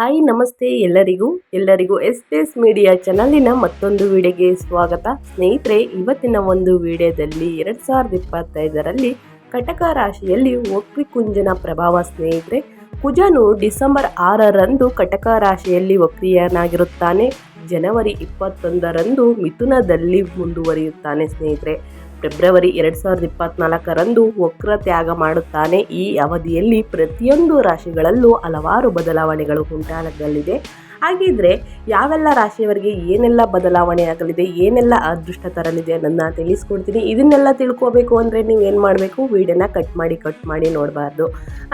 Hi, namaste ಎಲ್ಲರಿಗೂ. ಎಲ್ಲರಿಗೂ S S media ಚಾನಲಿನ ಮತ್ತೊಂದು ವಿಡಿಯೋಗೆ ಸ್ವಾಗತ. ಸ್ನೇಹಿತರೆ, ಇವತ್ತಿನ ಒಂದು ವಿಡಿಯೋದಲ್ಲಿ ಎರಡು ಸಾವಿರದ ಇಪ್ಪತ್ತೈದರಲ್ಲಿ ಕಟಕ ರಾಶಿಯಲ್ಲಿ ವಕ್ರಿ ಕುಂಜನ ಪ್ರಭಾವ. ಸ್ನೇಹಿತರೆ, ಕುಜನು ಡಿಸೆಂಬರ್ ಆರರಂದು ಕಟಕ ರಾಶಿಯಲ್ಲಿ ವಕ್ರಿಯನಾಗಿರುತ್ತಾನೆ ಜನವರಿ ಇಪ್ಪತ್ತೊಂದರಂದು ಮಿಥುನದಲ್ಲಿ ಮುಂದುವರಿಯುತ್ತಾನೆ. ಸ್ನೇಹಿತರೆ ಫೆಬ್ರವರಿ ಎರಡು ಸಾವಿರದ ಇಪ್ಪತ್ನಾಲ್ಕರಂದು ವಕ್ರ ತ್ಯಾಗ ಮಾಡುತ್ತಾನೆ. ಈ ಅವಧಿಯಲ್ಲಿ ಪ್ರತಿಯೊಂದು ರಾಶಿಗಳಲ್ಲೂ ಹಲವಾರು ಬದಲಾವಣೆಗಳು ಉಂಟಾಗಲಿದೆ. ಹಾಗಿದ್ರೆ ಯಾವೆಲ್ಲ ರಾಶಿಯವರಿಗೆ ಏನೆಲ್ಲ ಬದಲಾವಣೆ ಆಗಲಿದೆ, ಏನೆಲ್ಲ ಅದೃಷ್ಟ ತರಲಿದೆ ಅನ್ನೋದನ್ನ ತಿಳಿಸ್ಕೊಡ್ತೀನಿ. ಇದನ್ನೆಲ್ಲ ತಿಳ್ಕೋಬೇಕು ಅಂದರೆ ನೀವು ಏನು ಮಾಡಬೇಕು? ವೀಡಿಯೋನ ಕಟ್ ಮಾಡಿ ಕಟ್ ಮಾಡಿ ನೋಡಬಾರ್ದು.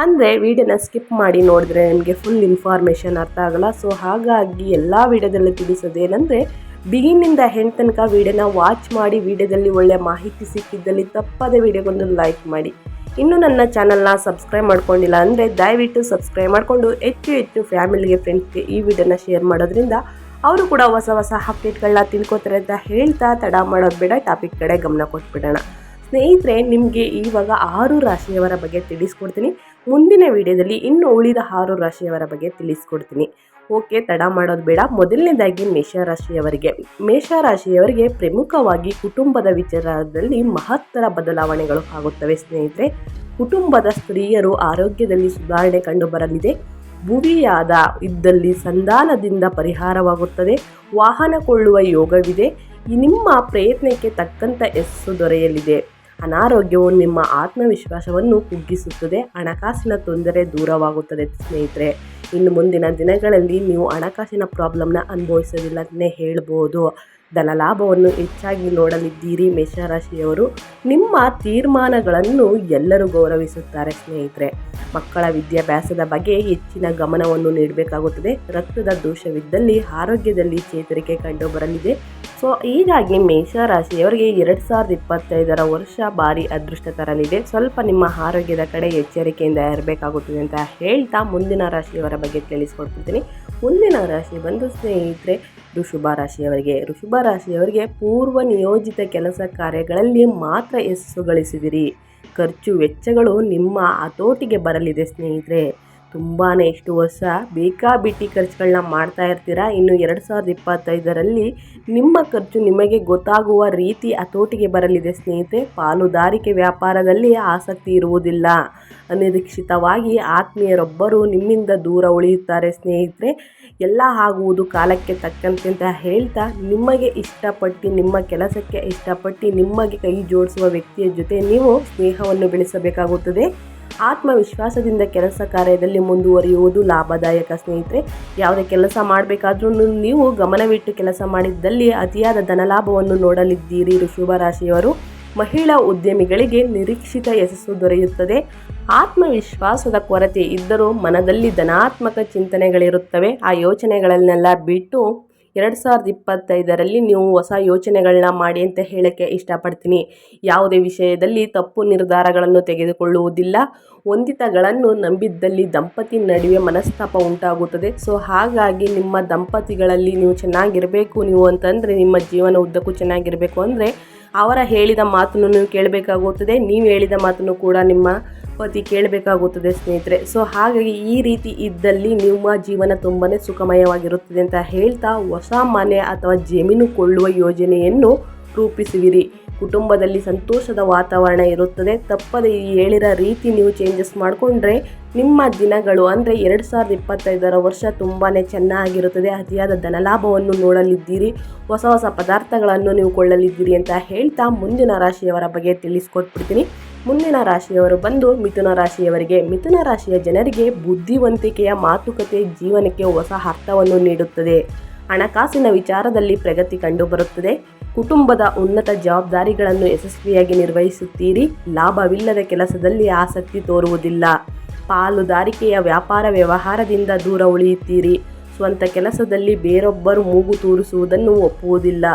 ಅಂದರೆ ವೀಡಿಯೋನ ಸ್ಕಿಪ್ ಮಾಡಿ ನೋಡಿದ್ರೆ ನಿಮಗೆ ಫುಲ್ ಇನ್ಫಾರ್ಮೇಷನ್ ಅರ್ಥ ಆಗಲ್ಲ. ಸೊ ಹಾಗಾಗಿ ಎಲ್ಲ ವೀಡಿಯೋದಲ್ಲಿ ತಿಳಿಸೋದೇನೆಂದರೆ ಬಿಗಿನಿಂದ ಹೆಣ್ ತನಕ ವೀಡಿಯೋನ ವಾಚ್ ಮಾಡಿ ವೀಡಿಯೋದಲ್ಲಿ ಒಳ್ಳೆಯ ಮಾಹಿತಿ ಸಿಕ್ಕಿದ್ದಲ್ಲಿ ತಪ್ಪದೇ ವೀಡಿಯೋಗೊಂದು ಲೈಕ್ ಮಾಡಿ. ಇನ್ನು ನನ್ನ ಚಾನಲ್ನ ಸಬ್ಸ್ಕ್ರೈಬ್ ಮಾಡ್ಕೊಂಡಿಲ್ಲ ಅಂದರೆ ದಯವಿಟ್ಟು ಸಬ್ಸ್ಕ್ರೈಬ್ ಮಾಡಿಕೊಂಡು ಹೆಚ್ಚು ಹೆಚ್ಚು ಫ್ಯಾಮಿಲಿಗೆ ಫ್ರೆಂಡ್ಸ್ಗೆ ಈ ವಿಡಿಯೋನ ಶೇರ್ ಮಾಡೋದ್ರಿಂದ ಅವರು ಕೂಡ ಹೊಸ ಹೊಸ ಅಪ್ಡೇಟ್ಗಳನ್ನ ತಿಳ್ಕೊತಾರೆ ಅಂತ ಹೇಳ್ತಾ ತಡ ಮಾಡೋದು ಬೇಡ ಟಾಪಿಕ್ ಕಡೆ ಗಮನ ಕೊಟ್ಬಿಡೋಣ. ಸ್ನೇಹಿತರೆ, ನಿಮಗೆ ಇವಾಗ ಆರು ರಾಶಿಯವರ ಬಗ್ಗೆ ತಿಳಿಸ್ಕೊಡ್ತೀನಿ. ಮುಂದಿನ ವಿಡಿಯೋದಲ್ಲಿ ಇನ್ನು ಉಳಿದ ಆರು ರಾಶಿಯವರ ಬಗ್ಗೆ ತಿಳಿಸ್ಕೊಡ್ತೀನಿ. ಓಕೆ, ತಡ ಮಾಡೋದು ಬೇಡ. ಮೊದಲನೇದಾಗಿ ಮೇಷರಾಶಿಯವರಿಗೆ. ಮೇಷರಾಶಿಯವರಿಗೆ ಪ್ರಮುಖವಾಗಿ ಕುಟುಂಬದ ವಿಚಾರದಲ್ಲಿ ಮಹತ್ತರ ಬದಲಾವಣೆಗಳು ಆಗುತ್ತವೆ ಸ್ನೇಹಿತರೆ. ಕುಟುಂಬದ ಸ್ತ್ರೀಯರು ಆರೋಗ್ಯದಲ್ಲಿ ಸುಧಾರಣೆ ಕಂಡುಬರಲಿದೆ. ಭುವಿಯಾದ ಇದ್ದಲ್ಲಿ ಸಂಧಾನದಿಂದ ಪರಿಹಾರವಾಗುತ್ತದೆ. ವಾಹನ ಕೊಳ್ಳುವ ಯೋಗವಿದೆ. ನಿಮ್ಮ ಪ್ರಯತ್ನಕ್ಕೆ ತಕ್ಕಂಥ ಯಶಸ್ಸು ದೊರೆಯಲಿದೆ. ಅನಾರೋಗ್ಯವು ನಿಮ್ಮ ಆತ್ಮವಿಶ್ವಾಸವನ್ನು ಕುಗ್ಗಿಸುತ್ತದೆ. ಹಣಕಾಸಿನ ತೊಂದರೆ ದೂರವಾಗುತ್ತದೆ ಸ್ನೇಹಿತರೆ. ಇನ್ನು ಮುಂದಿನ ದಿನಗಳಲ್ಲಿ ನೀವು ಹಣಕಾಸಿನ ಪ್ರಾಬ್ಲಮ್ನ ಅನುಭವಿಸೋದಿಲ್ಲ ಅಂತಲೇ ಹೇಳ್ಬೋದು. ಧನಲಾಭವನ್ನು ಹೆಚ್ಚಾಗಿ ನೋಡಲಿದ್ದೀರಿ ಮೇಷರಾಶಿಯವರು. ನಿಮ್ಮ ತೀರ್ಮಾನಗಳನ್ನು ಎಲ್ಲರೂ ಗೌರವಿಸುತ್ತಾರೆ ಸ್ನೇಹಿತರೆ. ಮಕ್ಕಳ ವಿದ್ಯಾಭ್ಯಾಸದ ಬಗ್ಗೆ ಹೆಚ್ಚಿನ ಗಮನವನ್ನು ನೀಡಬೇಕಾಗುತ್ತದೆ. ರಕ್ತದ ದೋಷವಿದ್ದಲ್ಲಿ, ಆರೋಗ್ಯದಲ್ಲಿ ಚೇತರಿಕೆ ಕಂಡುಬರಲಿದೆ. ಸೊ ಹೀಗಾಗಿ ಮೇಷರಾಶಿಯವರಿಗೆ ಎರಡು ಸಾವಿರದ ಇಪ್ಪತ್ತೈದರ ವರ್ಷ ಭಾರಿ ಅದೃಷ್ಟ ತರಲಿದೆ. ಸ್ವಲ್ಪ ನಿಮ್ಮ ಆರೋಗ್ಯದ ಕಡೆ ಎಚ್ಚರಿಕೆಯಿಂದ ಇರಬೇಕಾಗುತ್ತದೆ ಅಂತ ಹೇಳ್ತಾ ಮುಂದಿನ ರಾಶಿಯವರ ಬಗ್ಗೆ ತಿಳಿಸ್ಕೊಡ್ತಿದ್ದೀನಿ ಮುಂದಿನ ರಾಶಿ ಬಂದು ಸ್ನೇಹಿತರೆ, ಋಷುಭ ರಾಶಿಯವರಿಗೆ. ಋಷುಭ ರಾಶಿಯವರಿಗೆ ಪೂರ್ವ ನಿಯೋಜಿತ ಕೆಲಸ ಕಾರ್ಯಗಳಲ್ಲಿ ಮಾತ್ರ ಯಶಸ್ಸು ಗಳಿಸಿದಿರಿ. ಖರ್ಚು ವೆಚ್ಚಗಳು ನಿಮ್ಮ ಹತೋಟಿಗೆ ಬರಲಿದೆ ಸ್ನೇಹಿತರೆ. ತುಂಬಾ ಇಷ್ಟು ವರ್ಷ ಬೇಕಾಬಿಟ್ಟಿ ಖರ್ಚುಗಳನ್ನ ಮಾಡ್ತಾ ಇರ್ತೀರಾ? ಇನ್ನು ಎರಡು ಸಾವಿರದ ಇಪ್ಪತ್ತೈದರಲ್ಲಿ ನಿಮ್ಮ ಖರ್ಚು ನಿಮಗೆ ಗೊತ್ತಾಗುವ ರೀತಿ ಹತೋಟಿಗೆ ಬರಲಿದೆ ಸ್ನೇಹಿತರೆ. ಪಾಲುದಾರಿಕೆ ವ್ಯಾಪಾರದಲ್ಲಿ ಆಸಕ್ತಿ ಇರುವುದಿಲ್ಲ. ಅನಿರೀಕ್ಷಿತವಾಗಿ ಆತ್ಮೀಯರೊಬ್ಬರು ನಿಮ್ಮಿಂದ ದೂರ ಉಳಿಯುತ್ತಾರೆ ಸ್ನೇಹಿತರೆ. ಎಲ್ಲ ಆಗುವುದು ಕಾಲಕ್ಕೆ ತಕ್ಕಂತೆ ಅಂತ ಹೇಳ್ತಾ ನಿಮಗೆ ಇಷ್ಟಪಟ್ಟು, ನಿಮ್ಮ ಕೆಲಸಕ್ಕೆ ಇಷ್ಟಪಟ್ಟು, ನಿಮಗೆ ಕೈ ಜೋಡಿಸುವ ವ್ಯಕ್ತಿಯ ಜೊತೆ ನೀವು ಸ್ನೇಹವನ್ನು ಬೆಳೆಸಬೇಕಾಗುತ್ತದೆ. ಆತ್ಮವಿಶ್ವಾಸದಿಂದ ಕೆಲಸ ಕಾರ್ಯದಲ್ಲಿ ಮುಂದುವರಿಯುವುದು ಲಾಭದಾಯಕ ಸ್ನೇಹಿತರೆ. ಯಾವುದೇ ಕೆಲಸ ಮಾಡಬೇಕಾದ್ರೂ ನೀವು ಗಮನವಿಟ್ಟು ಕೆಲಸ ಮಾಡಿದ್ದಲ್ಲಿ ಅತಿಯಾದ ಧನಲಾಭವನ್ನು ನೋಡಲಿದ್ದೀರಿ ರಾಶಿಯವರು ಮಹಿಳಾ ಉದ್ಯಮಿಗಳಿಗೆ ನಿರೀಕ್ಷಿತ ಯಶಸ್ಸು ದೊರೆಯುತ್ತದೆ. ಆತ್ಮವಿಶ್ವಾಸದ ಕೊರತೆ ಇದ್ದರೂ ಮನದಲ್ಲಿ ಧನಾತ್ಮಕ ಚಿಂತನೆಗಳಿರುತ್ತವೆ. ಆ ಯೋಚನೆಗಳನ್ನೆಲ್ಲ ಬಿಟ್ಟು ಎರಡು ಸಾವಿರದ ಇಪ್ಪತ್ತೈದರಲ್ಲಿ ನೀವು ಹೊಸ ಯೋಚನೆಗಳನ್ನ ಮಾಡಿ ಅಂತ ಹೇಳೋಕ್ಕೆ ಇಷ್ಟಪಡ್ತೀನಿ. ಯಾವುದೇ ವಿಷಯದಲ್ಲಿ ತಪ್ಪು ನಿರ್ಧಾರಗಳನ್ನು ತೆಗೆದುಕೊಳ್ಳುವುದಿಲ್ಲ. ಹೊಂದಿತಗಳನ್ನು ನಂಬಿದ್ದಲ್ಲಿ ದಂಪತಿ ನಡುವೆ ಮನಸ್ತಾಪ ಉಂಟಾಗುತ್ತದೆ. ಸೊ, ಹಾಗಾಗಿ ನಿಮ್ಮ ದಂಪತಿಗಳಲ್ಲಿ ನೀವು ಚೆನ್ನಾಗಿರಬೇಕು. ನೀವು ಅಂತಂದರೆ ನಿಮ್ಮ ಜೀವನ ಉದ್ದಕ್ಕೂ ಚೆನ್ನಾಗಿರಬೇಕು. ಅಂದರೆ ಅವರ ಹೇಳಿದ ಮಾತನ್ನು ನೀವು ಕೇಳಬೇಕಾಗುತ್ತದೆ. ನೀವು ಹೇಳಿದ ಮಾತನ್ನು ಕೂಡ ನಿಮ್ಮ ಪತಿ ಕೇಳಬೇಕಾಗುತ್ತದೆ ಸ್ನೇಹಿತರೆ. ಸೊ ಹಾಗಾಗಿ ಈ ರೀತಿ ಇದ್ದಲ್ಲಿ ನಿಮ್ಮ ಜೀವನ ತುಂಬಾ ಸುಖಮಯವಾಗಿರುತ್ತದೆ ಅಂತ ಹೇಳ್ತಾ ಹೊಸ ಮನೆ ಅಥವಾ ಜಮೀನು ಕೊಳ್ಳುವ ಯೋಜನೆಯನ್ನು ರೂಪಿಸುವಿರಿ ಕುಟುಂಬದಲ್ಲಿ ಸಂತೋಷದ ವಾತಾವರಣ ಇರುತ್ತದೆ. ತಪ್ಪದೆ ಈ ಹೇಳಿರೋ ರೀತಿ ನೀವು ಚೇಂಜಸ್ ಮಾಡಿಕೊಂಡ್ರೆ ನಿಮ್ಮ ದಿನಗಳು ಅಂದರೆ ಎರಡು ಸಾವಿರದ ಇಪ್ಪತ್ತೈದರ ವರ್ಷ ತುಂಬಾ ಚೆನ್ನಾಗಿರುತ್ತದೆ. ಅತಿಯಾದ ಧನಲಾಭವನ್ನು ನೋಡಲಿದ್ದೀರಿ. ಹೊಸ ಹೊಸ ಪದಾರ್ಥಗಳನ್ನು ನೀವು ಕೊಳ್ಳಲಿದ್ದೀರಿ ಅಂತ ಹೇಳ್ತಾ ಮುಂದಿನ ರಾಶಿಯವರ ಬಗ್ಗೆ ತಿಳಿಸ್ಕೊಟ್ಬಿಡ್ತೀನಿ. ಮುಂದಿನ ರಾಶಿಯವರು ಬಂದು ಮಿಥುನ ರಾಶಿಯವರಿಗೆ, ಮಿಥುನ ರಾಶಿಯ ಜನರಿಗೆ ಬುದ್ಧಿವಂತಿಕೆಯ ಮಾತುಕತೆ ಜೀವನಕ್ಕೆ ಹೊಸ ಅರ್ಥವನ್ನು ನೀಡುತ್ತದೆ. ಹಣಕಾಸಿನ ವಿಚಾರದಲ್ಲಿ ಪ್ರಗತಿ ಕಂಡುಬರುತ್ತದೆ. ಕುಟುಂಬದ ಉನ್ನತ ಜವಾಬ್ದಾರಿಗಳನ್ನು ಯಶಸ್ವಿಯಾಗಿ ನಿರ್ವಹಿಸುತ್ತೀರಿ. ಲಾಭವಿಲ್ಲದ ಕೆಲಸದಲ್ಲಿ ಆಸಕ್ತಿ ತೋರುವುದಿಲ್ಲ. ಪಾಲುದಾರಿಕೆಯ ವ್ಯಾಪಾರ ವ್ಯವಹಾರದಿಂದ ದೂರ ಉಳಿಯುತ್ತೀರಿ. ಸ್ವಂತ ಕೆಲಸದಲ್ಲಿ ಬೇರೊಬ್ಬರು ಮೂಗು ತೂರಿಸುವುದನ್ನು ಒಪ್ಪುವುದಿಲ್ಲ.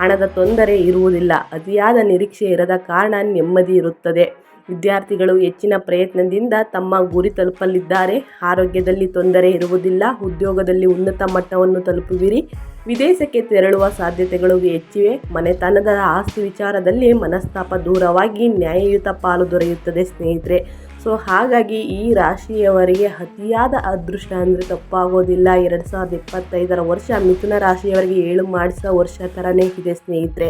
ಹಣದ ತೊಂದರೆ ಇರುವುದಿಲ್ಲ. ಅತಿಯಾದ ನಿರೀಕ್ಷೆ ಇರದ ಕಾರಣ ನೆಮ್ಮದಿ ಇರುತ್ತದೆ. ವಿದ್ಯಾರ್ಥಿಗಳು ಹೆಚ್ಚಿನ ಪ್ರಯತ್ನದಿಂದ ತಮ್ಮ ಗುರಿ ತಲುಪಲಿದ್ದಾರೆ. ಆರೋಗ್ಯದಲ್ಲಿ ತೊಂದರೆ ಇರುವುದಿಲ್ಲ. ಉದ್ಯೋಗದಲ್ಲಿ ಉನ್ನತ ಮಟ್ಟವನ್ನು ತಲುಪುವಿರಿ. ವಿದೇಶಕ್ಕೆ ತೆರಳುವ ಸಾಧ್ಯತೆಗಳು ಹೆಚ್ಚಿವೆ. ಮನೆತನದ ಆಸ್ತಿ ವಿಚಾರದಲ್ಲಿ ಮನಸ್ತಾಪ ದೂರವಾಗಿ ನ್ಯಾಯಯುತ ಪಾಲು ದೊರೆಯುತ್ತದೆ ಸ್ನೇಹಿತರೆ. ಸೊ ಹಾಗಾಗಿ ಈ ರಾಶಿಯವರಿಗೆ ಅತಿಯಾದ ಅದೃಷ್ಟ ಅಂದರೆ ತಪ್ಪಾಗೋದಿಲ್ಲ. ಎರಡು ಸಾವಿರದ ಇಪ್ಪತ್ತೈದರ ವರ್ಷ ಮಿಥುನ ರಾಶಿಯವರಿಗೆ ಏಳು ಮಾಡಿಸೋ ವರ್ಷ ಥರನೇ ಇದೆ ಸ್ನೇಹಿತರೆ.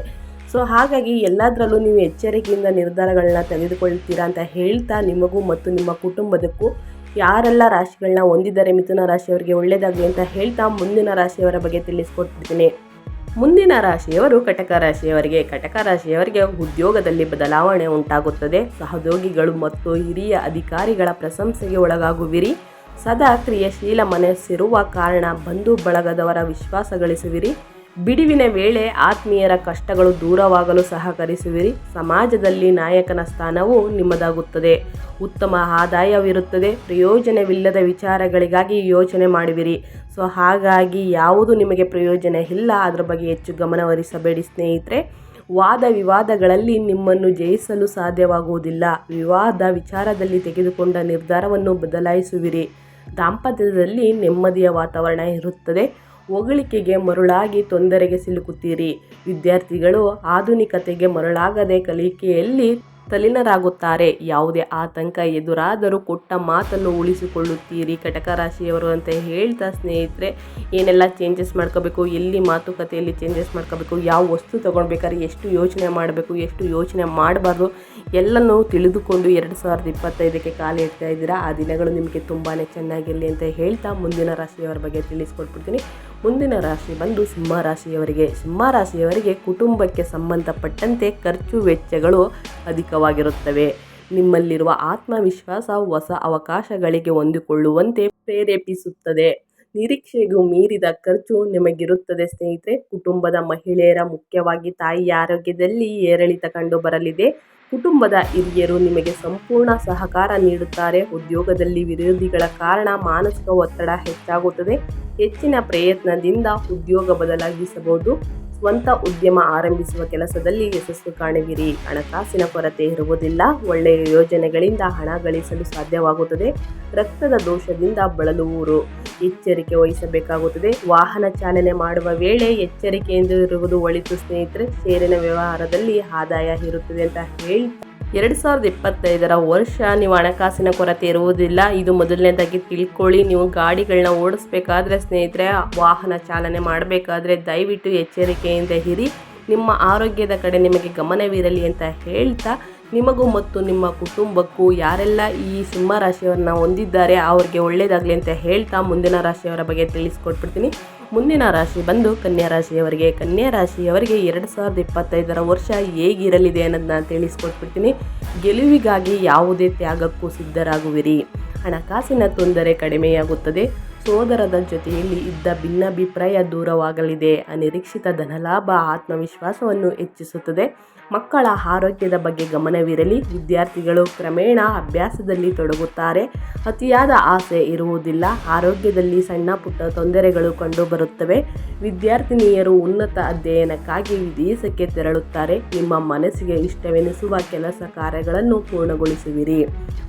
ಸೊ ಹಾಗಾಗಿ ಎಲ್ಲದರಲ್ಲೂ ನೀವು ಎಚ್ಚರಿಕೆಯಿಂದ ನಿರ್ಧಾರಗಳನ್ನ ತೆಗೆದುಕೊಳ್ತೀರಾ ಅಂತ ಹೇಳ್ತಾ ನಿಮಗೂ ಮತ್ತು ನಿಮ್ಮ ಕುಟುಂಬದಕ್ಕೂ ಯಾರೆಲ್ಲ ರಾಶಿಗಳನ್ನ ಹೊಂದಿದ್ದಾರೆ ಮಿಥುನ ರಾಶಿಯವರಿಗೆ ಒಳ್ಳೆಯದಾಗಲಿ ಅಂತ ಹೇಳ್ತಾ ಮುಂದಿನ ರಾಶಿಯವರ ಬಗ್ಗೆ ತಿಳಿಸ್ಕೊಟ್ಬಿಡ್ತೀನಿ ಮುಂದಿನ ರಾಶಿಯವರು ಕಟಕ ರಾಶಿಯವರಿಗೆ ಕಟಕ ರಾಶಿಯವರಿಗೆ ಉದ್ಯೋಗದಲ್ಲಿ ಬದಲಾವಣೆ ಉಂಟಾಗುತ್ತದೆ. ಸಹೋದ್ಯೋಗಿಗಳು ಮತ್ತು ಹಿರಿಯ ಅಧಿಕಾರಿಗಳ ಪ್ರಶಂಸೆಗೆ ಒಳಗಾಗುವಿರಿ. ಸದಾ ಕ್ರಿಯಾಶೀಲ ಮನಸ್ಸಿರುವ ಕಾರಣ ಬಂಧು ಬಳಗದವರ ವಿಶ್ವಾಸ ಗಳಿಸುವಿರಿ. ಬಿಡುವಿನ ವೇಳೆ ಆತ್ಮೀಯರ ಕಷ್ಟಗಳು ದೂರವಾಗಲು ಸಹಕರಿಸುವಿರಿ. ಸಮಾಜದಲ್ಲಿ ನಾಯಕನ ಸ್ಥಾನವು ನಿಮ್ಮದಾಗುತ್ತದೆ. ಉತ್ತಮ ಆದಾಯವಿರುತ್ತದೆ. ಪ್ರಯೋಜನವಿಲ್ಲದ ವಿಚಾರಗಳಿಗಾಗಿ ಯೋಚನೆ ಮಾಡುವಿರಿ. ಸೊ, ಹಾಗಾಗಿ ಯಾವುದು ನಿಮಗೆ ಪ್ರಯೋಜನ ಇಲ್ಲ, ಅದರ ಬಗ್ಗೆ ಹೆಚ್ಚು ಗಮನಹರಿಸಬೇಡಿ ಸ್ನೇಹಿತರೆ. ವಾದ ವಿವಾದಗಳಲ್ಲಿ ನಿಮ್ಮನ್ನು ಜಯಿಸಲು ಸಾಧ್ಯವಾಗುವುದಿಲ್ಲ. ವಿವಾದ ವಿಚಾರದಲ್ಲಿ ತೆಗೆದುಕೊಂಡ ನಿರ್ಧಾರವನ್ನು ಬದಲಾಯಿಸುವಿರಿ. ದಾಂಪತ್ಯದಲ್ಲಿ ನೆಮ್ಮದಿಯ ವಾತಾವರಣ ಇರುತ್ತದೆ. ಹೊಗಳಿಕೆಗೆ ಮರುಳಾಗಿ ತೊಂದರೆಗೆ ಸಿಲುಕುತ್ತೀರಿ. ವಿದ್ಯಾರ್ಥಿಗಳು ಆಧುನಿಕತೆಗೆ ಮರುಳಾಗದೆ ಕಲಿಕೆಯಲ್ಲಿ ತಲಿನರಾಗುತ್ತಾರೆ ಯಾವುದೇ ಆತಂಕ ಎದುರಾದರೂ ಕೊಟ್ಟ ಮಾತನ್ನು ಉಳಿಸಿಕೊಳ್ಳುತ್ತೀರಿ. ಕಟಕ ರಾಶಿಯವರು ಅಂತ ಹೇಳ್ತಾ ಸ್ನೇಹಿತರೆ, ಏನೆಲ್ಲ ಚೇಂಜಸ್ ಮಾಡ್ಕೋಬೇಕು, ಎಲ್ಲಿ ಮಾತುಕತೆಯಲ್ಲಿ ಚೇಂಜಸ್ ಮಾಡ್ಕೋಬೇಕು, ಯಾವ ವಸ್ತು ತೊಗೊಳ್ಬೇಕಾದ್ರೆ ಎಷ್ಟು ಯೋಚನೆ ಮಾಡಬೇಕು, ಎಷ್ಟು ಯೋಚನೆ ಮಾಡಬಾರ್ದು, ಎಲ್ಲನೂ ತಿಳಿದುಕೊಂಡು ಎರಡು ಸಾವಿರದ ಇಪ್ಪತ್ತೈದಕ್ಕೆ ಕಾಲು ಇಡ್ತಾ ಇದ್ದೀರಾ? ಆ ದಿನಗಳು ನಿಮಗೆ ತುಂಬಾ ಚೆನ್ನಾಗಿರಲಿ ಅಂತ ಹೇಳ್ತಾ ಮುಂದಿನ ರಾಶಿಯವರ ಬಗ್ಗೆ ತಿಳಿಸ್ಕೊಟ್ಬಿಡ್ತೀನಿ. ಮುಂದಿನ ರಾಶಿ ಬಂದು ಸಿಂಹ ರಾಶಿಯವರಿಗೆ ಸಿಂಹ ರಾಶಿಯವರಿಗೆ ಕುಟುಂಬಕ್ಕೆ ಸಂಬಂಧಪಟ್ಟಂತೆ ಖರ್ಚು ವೆಚ್ಚಗಳು ಅಧಿಕವಾಗಿರುತ್ತವೆ. ನಿಮ್ಮಲ್ಲಿರುವ ಆತ್ಮವಿಶ್ವಾಸ ಹೊಸ ಅವಕಾಶಗಳಿಗೆ ಹೊಂದಿಕೊಳ್ಳುವಂತೆ ಪ್ರೇರೇಪಿಸುತ್ತದೆ. ನಿರೀಕ್ಷೆಗೂ ಮೀರಿದ ಖರ್ಚು ನಿಮಗಿರುತ್ತದೆ ಸ್ನೇಹಿತರೆ. ಕುಟುಂಬದ ಮಹಿಳೆಯರ ಮುಖ್ಯವಾಗಿ ತಾಯಿಯ ಆರೋಗ್ಯದಲ್ಲಿ ಏರಿಳಿತ ಕಂಡು ಬರಲಿದೆ ಕುಟುಂಬದ ಹಿರಿಯರು ನಿಮಗೆ ಸಂಪೂರ್ಣ ಸಹಕಾರ ನೀಡುತ್ತಾರೆ. ಉದ್ಯೋಗದಲ್ಲಿ ವಿರೋಧಿಗಳ ಕಾರಣ ಮಾನಸಿಕ ಒತ್ತಡ ಹೆಚ್ಚಾಗುತ್ತದೆ. ಹೆಚ್ಚಿನ ಪ್ರಯತ್ನದಿಂದ ಉದ್ಯೋಗ ಬದಲಾಗಿಸಬಹುದು. ಸ್ವಂತ ಉದ್ಯಮ ಆರಂಭಿಸುವ ಕೆಲಸದಲ್ಲಿ ಯಶಸ್ಸು ಕಾಣುವಿರಿ. ಹಣಕಾಸಿನ ಕೊರತೆ ಇರುವುದಿಲ್ಲ. ಒಳ್ಳೆಯ ಯೋಜನೆಗಳಿಂದ ಹಣ ಗಳಿಸಲು ಸಾಧ್ಯವಾಗುತ್ತದೆ. ರಕ್ತದ ದೋಷದಿಂದ ಬಳಲುವರು ಎಚ್ಚರಿಕೆ ವಹಿಸಬೇಕಾಗುತ್ತದೆ. ವಾಹನ ಚಾಲನೆ ಮಾಡುವ ವೇಳೆ ಎಚ್ಚರಿಕೆಯಿಂದ ಇರುವುದು ಒಳಿತು ಸ್ನೇಹಿತರೆ. ಸೇರಿನ ವ್ಯವಹಾರದಲ್ಲಿ ಆದಾಯ ಇರುತ್ತದೆ ಅಂತ ಹೇಳಿ ಎರಡು ಸಾವಿರದ ಇಪ್ಪತ್ತೈದರ ವರ್ಷ ನೀವು ಹಣಕಾಸಿನ ಕೊರತೆ ಇರುವುದಿಲ್ಲ. ಇದು ಮೊದಲನೇದಾಗಿ ತಿಳ್ಕೊಳ್ಳಿ. ನೀವು ಗಾಡಿಗಳನ್ನ ಓಡಿಸ್ಬೇಕಾದ್ರೆ ಸ್ನೇಹಿತರೆ, ವಾಹನ ಚಾಲನೆ ಮಾಡಬೇಕಾದ್ರೆ ದಯವಿಟ್ಟು ಎಚ್ಚರಿಕೆಯಿಂದ ಹಿರಿ ನಿಮ್ಮ ಆರೋಗ್ಯದ ಕಡೆ ನಿಮಗೆ ಗಮನವಿರಲಿ ಅಂತ ಹೇಳ್ತಾ, ನಿಮಗೂ ಮತ್ತು ನಿಮ್ಮ ಕುಟುಂಬಕ್ಕೂ ಯಾರೆಲ್ಲ ಈ ಸಿಂಹ ರಾಶಿಯವರನ್ನ ಹೊಂದಿದ್ದಾರೆ, ಅವ್ರಿಗೆ ಒಳ್ಳೆಯದಾಗಲಿ ಅಂತ ಹೇಳ್ತಾ ಮುಂದಿನ ರಾಶಿಯವರ ಬಗ್ಗೆ ತಿಳಿಸ್ಕೊಟ್ಬಿಡ್ತೀನಿ. ಮುಂದಿನ ರಾಶಿ ಬಂದು ಕನ್ಯಾ ರಾಶಿಯವರಿಗೆ. ಕನ್ಯಾ ರಾಶಿಯವರಿಗೆ ಎರಡು ಸಾವಿರದ ಇಪ್ಪತ್ತೈದರ ವರ್ಷ ಹೇಗಿರಲಿದೆ ಅನ್ನೋದನ್ನ ತಿಳಿಸ್ಕೊಟ್ಬಿಡ್ತೀನಿ. ಗೆಲುವಿಗಾಗಿ ಯಾವುದೇ ತ್ಯಾಗಕ್ಕೂ ಸಿದ್ಧರಾಗುವಿರಿ. ಹಣಕಾಸಿನ ತೊಂದರೆ ಕಡಿಮೆಯಾಗುತ್ತದೆ. ಸೋದರದ ಜೊತೆಯಲ್ಲಿ ಇದ್ದ ಭಿನ್ನಾಭಿಪ್ರಾಯ ದೂರವಾಗಲಿದೆ. ಅನಿರೀಕ್ಷಿತ ಧನಲಾಭ, ಆತ್ಮವಿಶ್ವಾಸವನ್ನು ಹೆಚ್ಚಿಸುತ್ತದೆ. ಮಕ್ಕಳ ಆರೋಗ್ಯದ ಬಗ್ಗೆ ಗಮನವಿರಲಿ. ವಿದ್ಯಾರ್ಥಿಗಳು ಕ್ರಮೇಣ ಅಭ್ಯಾಸದಲ್ಲಿ ತೊಡಗುತ್ತಾರೆ. ಅತಿಯಾದ ಆಸೆ ಇರುವುದಿಲ್ಲ. ಆರೋಗ್ಯದಲ್ಲಿ ಸಣ್ಣ ಪುಟ್ಟ ತೊಂದರೆಗಳು ಕಂಡುಬರುತ್ತವೆ. ವಿದ್ಯಾರ್ಥಿನಿಯರು ಉನ್ನತ ಅಧ್ಯಯನಕ್ಕಾಗಿ ವಿದೇಶಕ್ಕೆ ತೆರಳುತ್ತಾರೆ. ನಿಮ್ಮ ಮನಸ್ಸಿಗೆ ಇಷ್ಟವೆನಿಸುವ ಕೆಲಸ ಕಾರ್ಯಗಳನ್ನು ಪೂರ್ಣಗೊಳಿಸುವಿರಿ.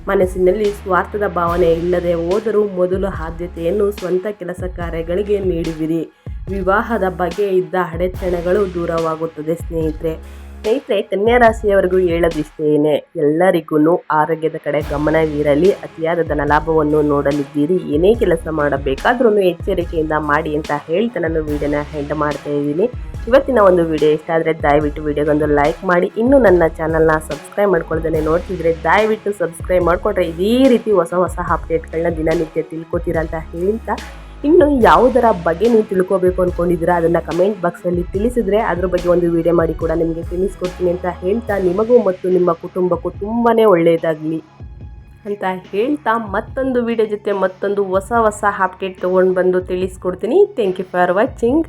ಮನಸ್ಸಿನಲ್ಲಿ ಸ್ವಾರ್ಥದ ಭಾವನೆ ಇಲ್ಲದೆ ಹೋದರೂ ಮೊದಲು ಆದ್ಯತೆಯನ್ನು ಸ್ವಂತ ಕೆಲಸ ಕಾರ್ಯಗಳಿಗೆ ನೀಡುವಿರಿ. ವಿವಾಹದ ಬಗ್ಗೆ ಇದ್ದ ಅಡೆತಡೆಗಳು ದೂರವಾಗುತ್ತದೆ ಸ್ನೇಹಿತರೆ. ಸ್ನೇಹಿತರೆ ಕನ್ಯಾ ರಾಶಿಯವರೆಗೂ ಹೇಳೋದಿಷ್ಟೇನೆ ಎಲ್ಲರಿಗೂ ಆರೋಗ್ಯದ ಕಡೆ ಗಮನವಿರಲಿ ಅತಿಯಾದ ಧನಲಾಭವನ್ನು ನೋಡಲಿದ್ದೀರಿ, ಏನೇ ಕೆಲಸ ಮಾಡಬೇಕಾದ್ರೂ ಎಚ್ಚರಿಕೆಯಿಂದ ಮಾಡಿ ಅಂತ ಹೇಳ್ತಾ ನಾನು ವಿಡಿಯೋನ ಹೆಂಡ್ ಮಾಡ್ತಾ ಇದ್ದೀನಿ. ಇವತ್ತಿನ ಒಂದು ವಿಡಿಯೋ ಇಷ್ಟ ಆದರೆ ದಯವಿಟ್ಟು ವಿಡಿಯೋಗೊಂದು ಲೈಕ್ ಮಾಡಿ, ಇನ್ನೂ ನನ್ನ ಚಾನಲ್ನ ಸಬ್ಸ್ಕ್ರೈಬ್ ಮಾಡ್ಕೊಳ್ದೇ ನೋಡ್ತಿದ್ರೆ ದಯವಿಟ್ಟು ಸಬ್ಸ್ಕ್ರೈಬ್ ಮಾಡಿಕೊಂಡ್ರೆ ಇದೇ ರೀತಿ ಹೊಸ ಹೊಸ ಅಪ್ಡೇಟ್ಗಳನ್ನ ದಿನನಿತ್ಯ ತಿಳ್ಕೊತೀರಾ ಅಂತ ಹೇಳ್ತಾ ಇನ್ನು ಯಾವುದರ ಬಗ್ಗೆ ನೀವು ತಿಳ್ಕೋಬೇಕು ಅಂದ್ಕೊಂಡಿದ್ದೀರಾ ಅದನ್ನು ಕಮೆಂಟ್ ಬಾಕ್ಸಲ್ಲಿ ತಿಳಿಸಿದರೆ ಅದ್ರ ಬಗ್ಗೆ ಒಂದು ವಿಡಿಯೋ ಮಾಡಿ ಕೂಡ ನಿಮಗೆ ತಿಳಿಸ್ಕೊಡ್ತೀನಿ ಅಂತ ಹೇಳ್ತಾ ನಿಮಗೂ ಮತ್ತು ನಿಮ್ಮ ಕುಟುಂಬಕ್ಕೂ ತುಂಬಾ ಒಳ್ಳೆಯದಾಗಲಿ ಅಂತ ಹೇಳ್ತಾ ಮತ್ತೊಂದು ವಿಡಿಯೋ ಜೊತೆ ಮತ್ತೊಂದು ಹೊಸ ಹೊಸ ಅಪ್ಡೇಟ್ ತೊಗೊಂಡು ಬಂದು ತಿಳಿಸ್ಕೊಡ್ತೀನಿ. Thank you for watching